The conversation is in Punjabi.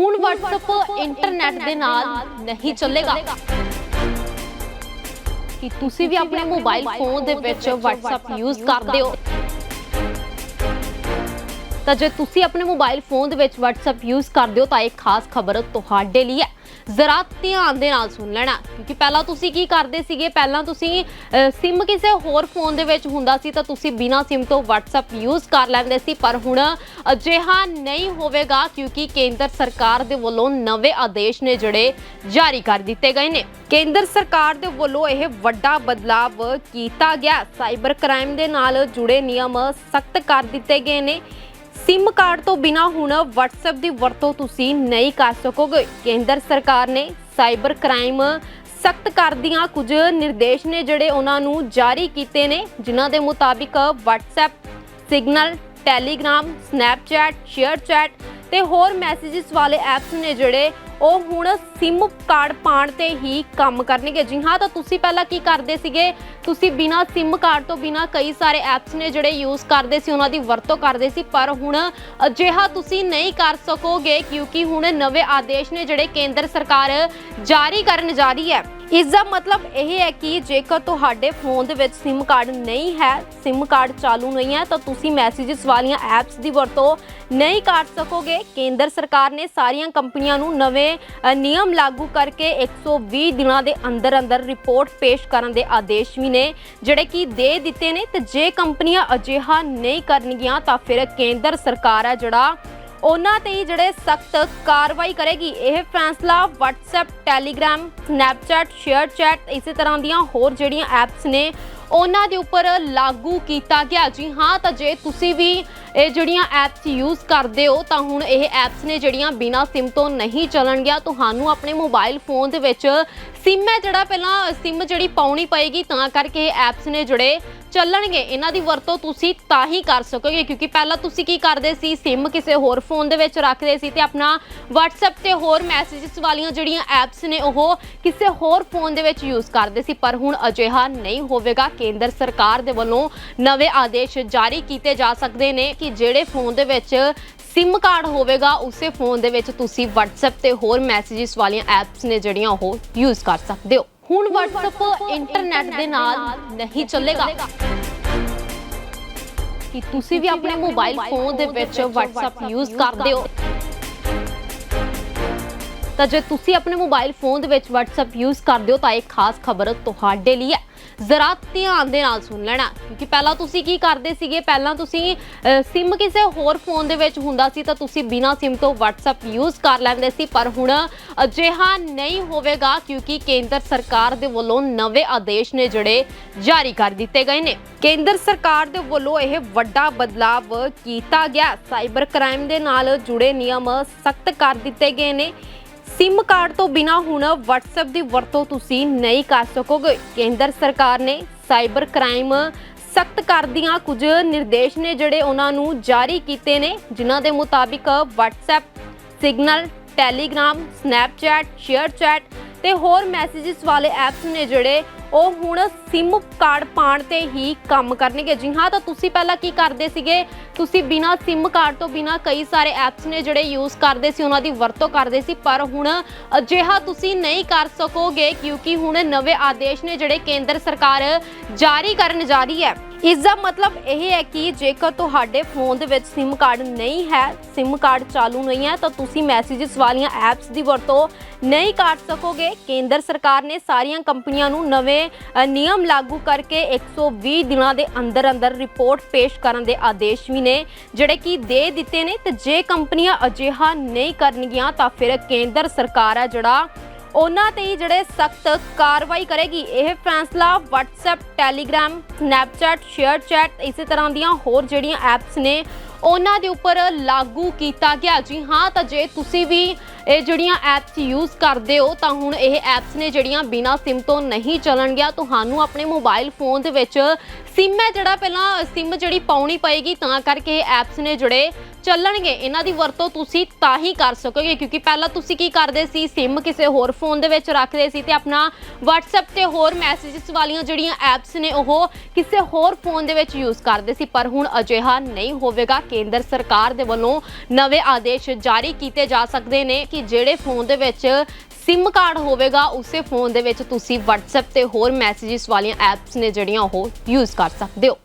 ਹੁਣ WhatsApp ਇੰਟਰਨੈਟ ਦੇ ਨਾਲ ਨਹੀਂ ਚੱਲੇਗਾ। ਕਿ ਤੁਸੀਂ ਵੀ ਆਪਣੇ ਮੋਬਾਈਲ ਫੋਨ ਦੇ ਵਿੱਚ WhatsApp ਯੂਜ਼ ਕਰਦੇ ਹੋ? ਤਾਂ ਜੇ ਤੁਸੀਂ ਆਪਣੇ ਮੋਬਾਈਲ ਫੋਨ ਦੇ ਵਿੱਚ WhatsApp ਯੂਜ਼ ਕਰਦੇ ਹੋ, ਤਾਂ ਇਹ ਖਾਸ ਖਬਰ ਤੁਹਾਡੇ ਲਈ ਹੈ। ਜ਼ਰਾ ਧਿਆਨ ਦੇ ਨਾਲ ਸੁਣ ਲੈਣਾ। ਕਿਉਂਕਿ ਪਹਿਲਾਂ ਤੁਸੀਂ ਕੀ ਕਰਦੇ ਸੀਗੇ? ਪਹਿਲਾਂ ਤੁਸੀਂ ਸਿਮ ਕਿਸੇ ਹੋਰ ਫੋਨ ਦੇ ਵਿੱਚ ਹੁੰਦਾ ਸੀ ਤਾਂ ਤੁਸੀਂ ਬਿਨਾਂ ਸਿਮ ਤੋਂ WhatsApp ਯੂਜ਼ ਕਰ ਲੈਂਦੇ ਸੀ। ਪਰ ਹੁਣ ਅਜਿਹਾ ਨਹੀਂ ਹੋਵੇਗਾ ਕਿਉਂਕਿ ਕੇਂਦਰ ਸਰਕਾਰ ਦੇ ਵੱਲੋਂ ਨਵੇਂ ਆਦੇਸ਼ ਨੇ ਜਿਹੜੇ ਜਾਰੀ ਕਰ ਦਿੱਤੇ ਗਏ ਨੇ। ਕੇਂਦਰ ਸਰਕਾਰ ਦੇ ਵੱਲੋਂ ਇਹ ਵੱਡਾ ਬਦਲਾਵ ਕੀਤਾ ਗਿਆ। ਸਾਈਬਰ ਕ੍ਰਾਈਮ ਦੇ ਨਾਲ ਜੁੜੇ ਨਿਯਮ ਸਖਤ ਕਰ ਦਿੱਤੇ ਗਏ ਨੇ। ਸਿਮ ਕਾਰਡ ਤੋਂ ਬਿਨਾ ਹੁਣ WhatsApp ਦੀ ਵਰਤੋਂ ਤੁਸੀਂ ਨਹੀਂ ਕਰ ਸਕੋਗੇ। ਕੇਂਦਰ ਸਰਕਾਰ ਨੇ ਸਾਈਬਰ ਕ੍ਰਾਈਮ ਸਖਤ ਕਰਦੀਆਂ ਕੁਝ ਨਿਰਦੇਸ਼ ਨੇ ਜਿਹੜੇ ਉਹਨਾਂ ਨੂੰ ਜਾਰੀ ਕੀਤੇ ਨੇ, ਜਿਨ੍ਹਾਂ ਦੇ ਮੁਤਾਬਿਕ WhatsApp Signal Telegram Snapchat ShareChat ਤੇ ਹੋਰ ਮੈਸੇजेस ਵਾਲੇ ਐਪਸ ਨੇ ਜਿਹੜੇ ਉਹ ਹੁਣ ਸਿਮ ਕਾਰਡ ਪਾਣ ਤੇ ਹੀ ਕੰਮ ਕਰਨਗੇ। ਜੀ ਹਾਂ, ਤਾਂ ਤੁਸੀਂ ਪਹਿਲਾਂ ਕੀ ਕਰਦੇ ਸੀਗੇ? ਤੁਸੀਂ ਬਿਨਾ ਸਿਮ ਕਾਰਡ ਤੋਂ ਬਿਨਾ ਕਈ ਸਾਰੇ ਐਪਸ ਨੇ ਜਿਹੜੇ ਯੂਜ਼ ਕਰਦੇ ਸੀ, ਉਹਨਾਂ ਦੀ ਵਰਤੋਂ ਕਰਦੇ ਸੀ, ਪਰ ਹੁਣ ਅਜਿਹਾ ਤੁਸੀਂ ਨਹੀਂ ਕਰ ਸਕੋਗੇ, ਕਿਉਂਕਿ ਹੁਣ ਨਵੇਂ ਆਦੇਸ਼ ਨੇ ਜਿਹੜੇ ਕੇਂਦਰ ਸਰਕਾਰ ਜਾਰੀ ਕਰਨ ਜਾ ਰਹੀ ਹੈ। ਇਸ ਦਾ ਮਤਲਬ ਇਹ ਹੈ ਕਿ ਜੇਕਰ ਤੁਹਾਡੇ ਫੋਨ ਦੇ ਵਿੱਚ SIM ਕਾਰਡ ਨਹੀਂ ਹੈ, SIM ਕਾਰਡ ਚਾਲੂ ਨਹੀਂ ਹੈ, ਤਾਂ ਤੁਸੀਂ ਮੈਸੇजेस ਵਾਲੀਆਂ ਐਪਸ ਦੀ ਵਰਤੋਂ ਨਹੀਂ ਕਰ ਸਕੋਗੇ। ਕੇਂਦਰ ਸਰਕਾਰ ਨੇ ਸਾਰੀਆਂ ਕੰਪਨੀਆਂ ਨੂੰ ਨਵੇਂ ਨਿਯਮ ਲਾਗੂ ਕਰਕੇ 120 ਦਿਨਾਂ ਦੇ ਅੰਦਰ ਅੰਦਰ ਰਿਪੋਰਟ ਪੇਸ਼ ਕਰਨ ਦੇ ਆਦੇਸ਼ ਵੀ ਨੇ, ਜਿਹੜੇ ਕਿ ਦੇ ਦਿੱਤੇ ਨੇ। ਤੇ ਜੇ ਕੰਪਨੀਆਂ ਅਜਿਹਾ ਨਹੀਂ ਕਰਨਗੀਆਂ, ਤਾਂ ਫਿਰ ਕੇਂਦਰ ਸਰਕਾਰ ਹੈ ਜਿਹੜਾ ਉਹਨਾਂ ਤੇ ਹੀ ਜਿਹੜੇ ਸਖਤ ਕਾਰਵਾਈ ਕਰੇਗੀ, ਇਹ ਫੈਸਲਾ WhatsApp, Telegram, Snapchat, ShareChat, ਇਸੇ ਤਰ੍ਹਾਂ ਦੀਆਂ ਹੋਰ ਜਿਹੜੀਆਂ ਐਪਸ ਨੇ, ਉਹਨਾਂ ਦੇ ਉੱਪਰ ਲਾਗੂ ਕੀਤਾ ਗਿਆ। ਜੀ ਹਾਂ, ਤਾਂ ਜੇ ਤੁਸੀਂ ਵੀ ਇਹ ਜਿਹੜੀਆਂ ਐਪਸ ਯੂਜ਼ ਕਰਦੇ ਹੋ, ਤਾਂ ਹੁਣ ਇਹ ਐਪਸ ਨੇ ਜਿਹੜੀਆਂ ਬਿਨਾ ਸਿਮ ਤੋਂ ਨਹੀਂ ਚੱਲਣਗੀਆਂ। ਤੁਹਾਨੂੰ ਆਪਣੇ ਮੋਬਾਈਲ ਫੋਨ ਦੇ ਵਿੱਚ ਸਿਮ ਹੈ ਜਿਹੜਾ, ਪਹਿਲਾਂ ਸਿਮ ਜਿਹੜੀ ਪਾਉਣੀ ਪਏਗੀ, ਤਾਂ ਕਰਕੇ ਇਹ ਐਪਸ ਨੇ ਜਿਹੜੇ ਚੱਲਣਗੇ, ਇਹਨਾਂ ਦੀ ਵਰਤੋਂ ਤੁਸੀਂ ਤਾਂ ਹੀ ਕਰ ਸਕੋਗੇ, ਕਿਉਂਕਿ ਪਹਿਲਾਂ ਤੁਸੀਂ ਕੀ ਕਰਦੇ ਸੀ ਸਿਮ ਕਿਸੇ ਹੋਰ ਫੋਨ ਦੇ ਵਿੱਚ ਰੱਖਦੇ ਸੀ ਤੇ ਆਪਣਾ WhatsApp ਤੇ ਹੋਰ ਮੈਸੇजेस ਵਾਲੀਆਂ ਜਿਹੜੀਆਂ ਐਪਸ ਨੇ, ਉਹ ਕਿਸੇ ਹੋਰ ਫੋਨ ਦੇ ਵਿੱਚ ਯੂਜ਼ ਕਰਦੇ ਸੀ, ਪਰ ਹੁਣ ਅਜਿਹਾ ਨਹੀਂ ਹੋਵੇਗਾ। ਕੇਂਦਰ ਸਰਕਾਰ ਦੇ ਵੱਲੋਂ ਨਵੇਂ ਆਦੇਸ਼ ਜਾਰੀ ਕੀਤੇ ਜਾ ਸਕਦੇ ਨੇ ਕਿ ਜਿਹੜੇ ਫੋਨ ਦੇ ਵਿੱਚ ਸਿਮ ਕਾਰਡ ਹੋਵੇਗਾ, ਉਸੇ ਫੋਨ ਦੇ ਵਿੱਚ ਤੁਸੀਂ WhatsApp ਤੇ ਹੋਰ ਮੈਸੇजेस ਵਾਲੀਆਂ ਐਪਸ ਨੇ ਜਿਹੜੀਆਂ ਉਹ ਯੂਜ਼ ਕਰ ਸਕਦੇ ਹੋ। ਹੁਣ WhatsApp ਇੰਟਰਨੈਟ ਦੇ ਨਾਲ ਨਹੀਂ ਚੱਲੇਗਾ। ਕਿ ਤੁਸੀਂ ਵੀ ਆਪਣੇ ਮੋਬਾਈਲ ਫੋਨ ਦੇ ਵਿੱਚ WhatsApp ਯੂਜ਼ ਕਰਦੇ ਹੋ? ਤਾਂ ਜੇ ਤੁਸੀਂ ਆਪਣੇ ਮੋਬਾਈਲ ਫੋਨ ਦੇ ਵਿੱਚ WhatsApp ਯੂਜ਼ ਕਰਦੇ ਹੋ, ਤਾਂ ਇਹ ਖਾਸ ਖਬਰ ਤੁਹਾਡੇ ਲਈ ਹੈ। ਜ਼ਰਾ ਧਿਆਨ ਦੇ ਨਾਲ ਸੁਣ ਲੈਣਾ, ਕਿਉਂਕਿ ਪਹਿਲਾਂ ਤੁਸੀਂ ਕੀ ਕਰਦੇ ਸੀਗੇ? ਪਹਿਲਾਂ ਤੁਸੀਂ ਸਿਮ ਕਿਸੇ ਹੋਰ ਫੋਨ ਦੇ ਵਿੱਚ ਹੁੰਦਾ ਸੀ ਤਾਂ ਤੁਸੀਂ ਬਿਨਾਂ ਸਿਮ ਤੋਂ WhatsApp ਯੂਜ਼ ਕਰ ਲੈਂਦੇ ਸੀ, ਪਰ ਹੁਣ ਅਜਿਹਾ ਨਹੀਂ ਹੋਵੇਗਾ ਕਿਉਂਕਿ ਕੇਂਦਰ ਸਰਕਾਰ ਦੇ ਵੱਲੋਂ ਨਵੇਂ ਆਦੇਸ਼ ਨੇ ਜਿਹੜੇ ਜਾਰੀ ਕਰ ਦਿੱਤੇ ਗਏ ਨੇ। ਕੇਂਦਰ ਸਰਕਾਰ ਦੇ ਵੱਲੋਂ ਇਹ ਵੱਡਾ ਬਦਲਾਵ ਕੀਤਾ ਗਿਆ। ਸਾਈਬਰ ਕ੍ਰਾਈਮ ਦੇ ਨਾਲ ਜੁੜੇ ਨਿਯਮ ਸਖਤ ਕਰ ਦਿੱਤੇ ਗਏ ਨੇ। ਸਿਮ ਕਾਰਡ ਤੋਂ ਬਿਨਾ ਹੁਣ WhatsApp ਦੀ ਵਰਤੋਂ ਤੁਸੀਂ ਨਹੀਂ ਕਰ ਸਕੋਗੇ। ਕੇਂਦਰ ਸਰਕਾਰ ਨੇ ਸਾਈਬਰ ਕ੍ਰਾਈਮ ਸਖਤ ਕਰਦੀਆਂ ਕੁਝ ਨਿਰਦੇਸ਼ ਨੇ ਜਿਹੜੇ ਉਹਨਾਂ ਨੂੰ ਜਾਰੀ ਕੀਤੇ ਨੇ, ਜਿਨ੍ਹਾਂ ਦੇ ਮੁਤਾਬਿਕ WhatsApp Signal Telegram Snapchat ShareChat ਤੇ ਹੋਰ ਮੈਸੇजेस ਵਾਲੇ ਐਪਸ ਨੇ ਜਿਹੜੇ ਉਹ ਹੁਣ ਸਿਮ ਕਾਰਡ ਪਾਣ ਤੇ ਹੀ ਕੰਮ ਕਰਨਗੇ। ਜੀ ਹਾਂ, ਤਾਂ ਤੁਸੀਂ ਪਹਿਲਾਂ ਕੀ ਕਰਦੇ ਸੀਗੇ? ਤੁਸੀਂ ਬਿਨਾ ਸਿਮ ਕਾਰਡ ਤੋਂ ਬਿਨਾ ਕਈ ਸਾਰੇ ਐਪਸ ਨੇ ਜਿਹੜੇ ਯੂਜ਼ ਕਰਦੇ ਸੀ, ਉਹਨਾਂ ਦੀ ਵਰਤੋਂ ਕਰਦੇ ਸੀ, ਪਰ ਹੁਣ ਅਜਿਹਾ ਤੁਸੀਂ ਨਹੀਂ ਕਰ ਸਕੋਗੇ, ਕਿਉਂਕਿ ਹੁਣ ਨਵੇਂ ਆਦੇਸ਼ ਨੇ ਜਿਹੜੇ ਕੇਂਦਰ ਸਰਕਾਰ ਜਾਰੀ ਕਰਨ ਜਾ ਰਹੀ ਹੈ। ਇਸ ਦਾ ਮਤਲਬ ਇਹ ਹੈ ਕਿ ਜੇਕਰ ਤੁਹਾਡੇ ਫੋਨ ਦੇ ਵਿੱਚ SIM ਕਾਰਡ ਨਹੀਂ ਹੈ, SIM ਕਾਰਡ ਚਾਲੂ ਨਹੀਂ ਹੈ, ਤਾਂ ਤੁਸੀਂ ਮੈਸੇजेस ਵਾਲੀਆਂ ਐਪਸ ਦੀ ਵਰਤੋਂ ਨਹੀਂ ਕਰ ਸਕੋਗੇ। ਕੇਂਦਰ ਸਰਕਾਰ ਨੇ ਸਾਰੀਆਂ ਕੰਪਨੀਆਂ ਨੂੰ ਨਵੇਂ ਨਿਯਮ ਲਾਗੂ ਕਰਕੇ 120 ਦਿਨਾਂ ਦੇ ਅੰਦਰ ਅੰਦਰ ਰਿਪੋਰਟ ਪੇਸ਼ ਕਰਨ ਦੇ ਆਦੇਸ਼ ਵੀ ਨੇ, ਜਿਹੜੇ ਕਿ ਦੇ ਦਿੱਤੇ ਨੇ। ਤੇ ਜੇ ਕੰਪਨੀਆਂ ਅਜਿਹਾ ਨਹੀਂ ਕਰਨਗੀਆਂ, ਤਾਂ ਫਿਰ ਕੇਂਦਰ ਸਰਕਾਰ ਹੈ ਜਿਹੜਾ ਉਹਨਾਂ ਤੇ ਜਿਹੜੇ ਸਖਤ ਕਾਰਵਾਈ ਕਰੇਗੀ, ਇਹ ਫੈਸਲਾ WhatsApp, Telegram, Snapchat, ShareChat, ਇਸੇ ਤਰ੍ਹਾਂ ਦੀਆਂ ਹੋਰ ਜਿਹੜੀਆਂ ਐਪਸ ਨੇ, ਉਹਨਾਂ ਦੇ ਉੱਪਰ ਲਾਗੂ ਕੀਤਾ ਗਿਆ। ਜੀ ਹਾਂ, ਤਾਂ ਜੇ ਤੁਸੀਂ ਵੀ ਇਹ ਜਿਹੜੀਆਂ ਐਪਸ ਯੂਜ਼ ਕਰਦੇ ਹੋ, ਤਾਂ ਹੁਣ ਇਹ ਐਪਸ ਨੇ ਜਿਹੜੀਆਂ ਬਿਨਾ ਸਿਮ ਤੋਂ ਨਹੀਂ ਚੱਲਣਗੀਆਂ ਤੁਹਾਨੂੰ ਆਪਣੇ ਮੋਬਾਈਲ ਫੋਨ ਦੇ ਵਿੱਚ ਸਿਮ ਹੈ ਜਿਹੜਾ, ਪਹਿਲਾਂ ਸਿਮ ਜਿਹੜੀ ਪਾਉਣੀ ਪਏਗੀ, ਤਾਂ ਕਰਕੇ ਇਹ ਐਪਸ ਨੇ ਜਿਹੜੇ ਚੱਲਣਗੇ। ਇਹਨਾਂ ਦੀ ਵਰਤੋਂ ਤੁਸੀਂ ਤਾਂ ਹੀ ਕਰ ਸਕੋਗੇ, ਕਿਉਂਕਿ ਪਹਿਲਾਂ ਤੁਸੀਂ ਕੀ ਕਰਦੇ ਸੀ, ਸਿਮ ਕਿਸੇ ਹੋਰ ਫੋਨ ਦੇ ਵਿੱਚ ਰੱਖਦੇ ਸੀ ਤੇ ਆਪਣਾ WhatsApp ਤੇ ਹੋਰ ਮੈਸੇजेस ਵਾਲੀਆਂ ਜਿਹੜੀਆਂ ਐਪਸ ਨੇ, ਉਹ ਕਿਸੇ ਹੋਰ ਫੋਨ ਦੇ ਵਿੱਚ ਯੂਜ਼ ਕਰਦੇ ਸੀ। ਪਰ ਹੁਣ ਅਜਿਹਾ ਨਹੀਂ ਹੋਵੇਗਾ। ਕੇਂਦਰ ਸਰਕਾਰ ਦੇ ਵੱਲੋਂ ਨਵੇਂ ਆਦੇਸ਼ ਜਾਰੀ ਕੀਤੇ ਜਾ ਸਕਦੇ ਨੇ। ਕਿ ਜਿਹੜੇ ਫੋਨ ਦੇ ਵਿੱਚ ਸਿਮ ਕਾਰਡ ਹੋਵੇਗਾ, ਉਸੇ ਫੋਨ ਦੇ ਵਿੱਚ ਤੁਸੀਂ WhatsApp ਤੇ ਹੋਰ ਮੈਸੇजेस ਵਾਲੀਆਂ ਐਪਸ ਨੇ ਜਿਹੜੀਆਂ ਉਹ ਯੂਜ਼ ਕਰ ਸਕਦੇ ਹੋ।